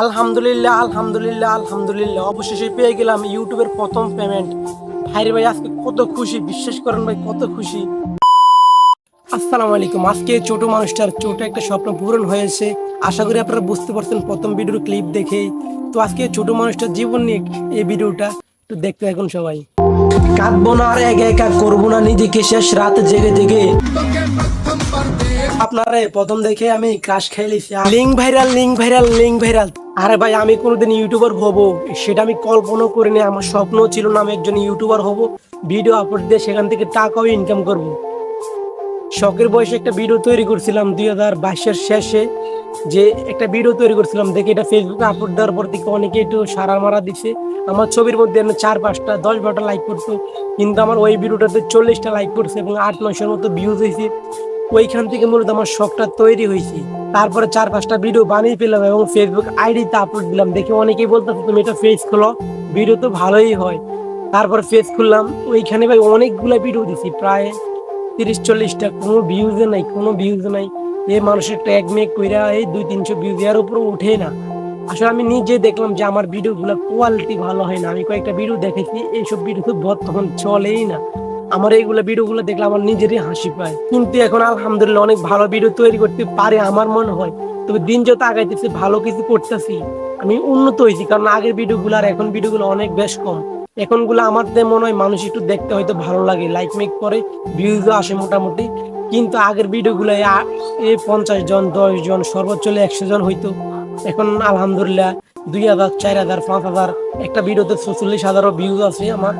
আলহামদুলিল্লাহ আলহামদুলিল্লাহ আলহামদুলিল্লাহ। অবশেষে পেয়ে গেলাম ইউটিউবের প্রথম পেমেন্ট ভাইরে ভাই, আজকে কত খুশি, বিশ্বাস করেন ভাই, কত খুশি। আসসালামু আলাইকুম আজকে ছোট মানুষটার ছোট একটা স্বপ্ন পূরণ হয়েছে। আশা করি আপনারা বুঝতে পারছেন প্রথম ভিডিওর ক্লিপ দেখে। তো আজকে ছোট মানুষটার জীবন নিয়ে এই ভিডিওটা। একটু দেখতে এখন সবাই। কাঁদবো না আর একা একা, করব না নিজেকে শেষ রাত জেগে জেগে। আপনারে প্রথম দেখে আমি crush খাইলিছি link viral link viral link viral. আরে ভাই, আমি কোনোদিন ইউটিউবার হব। সেটা আমি কল্পনা করিনি। আমার স্বপ্ন ছিল না আমি একজন ইউটিউবার হব। ভিডিও আপলোড দিয়ে সেখান থেকে টাকাও ইনকাম করব। শখের বয়সে একটা ভিডিও তৈরি করছিলাম দুই হাজার বাইশের শেষে। যে একটা ভিডিও তৈরি করছিলাম। দেখে এটা ফেসবুকে আপলোড দেওয়ার পর থেকে অনেকে একটু সারা মারা দিছে। আমার ছবির মধ্যে এমনি চার, পাঁচটা, দশ, বারোটা লাইক করতো। কিন্তু আমার ওই ভিডিওটাতে চল্লিশটা লাইক করছে এবং আট, নয়শোর মতো ভিউজ হয়েছে। ওইখান থেকে মূলত আমার শখটা তৈরি হয়েছে। তারপরে চার পাঁচটা ভিডিও বানিয়ে পেলাম এবং ফেসবুক আইডিতে আপলোড দিলাম। দেখে অনেকেই বলতো তুমি এটা ফেস খোলো ভিডিও তো ভালোই হয়। তারপর ফেস খুললাম। ওইখানে ভাই অনেকগুলো ভিডিও দিছি, প্রায় তিরিশ, চল্লিশটা। কোনো ভিউজে নাই, কোনো ভিউজ নাই। এই মানুষের ট্যাগ মেক কইরা এই দুই, তিনশো ভিউজ এর উপরে উঠে না। আসলে আমি নিজে দেখলাম যে আমার ভিডিওগুলো কোয়ালিটি ভালো হয় না। আমি কয়েকটা ভিডিও দেখেছি, এইসব ভিডিও তো বর্তমান চলেই না। আমার এইগুলো ভিডিওগুলো দেখলে আমার নিজেরই হাসি পায়। কিন্তু এখন আলহামদুলিল্লাহ অনেক ভালো ভিডিও তৈরি করতে পারে আমার মনে হয়। তবে দিন যত আগাইতেছে, ভালো কিছু করতেছি। আমি উন্নত হয়েছি, কারণ আগের ভিডিওগুলো আর এখন ভিডিওগুলো অনেক বেশ কম। এখনগুলো আমার মনে হয় মানুষ একটু দেখতে হয়তো ভালো লাগে লাইক মেক করে ভিউজও আসে মোটামুটি। কিন্তু আগের ভিডিওগুলো এই পঞ্চাশ জন, দশ জন, সর্বোচ্চ একশো জন হইতো। এখন আলহামদুলিল্লাহ দুই হাজার, চার হাজার, পাঁচ হাজার, একটা ভিডিওতে চল্লিশ হাজারও ভিউজ আছে আমার।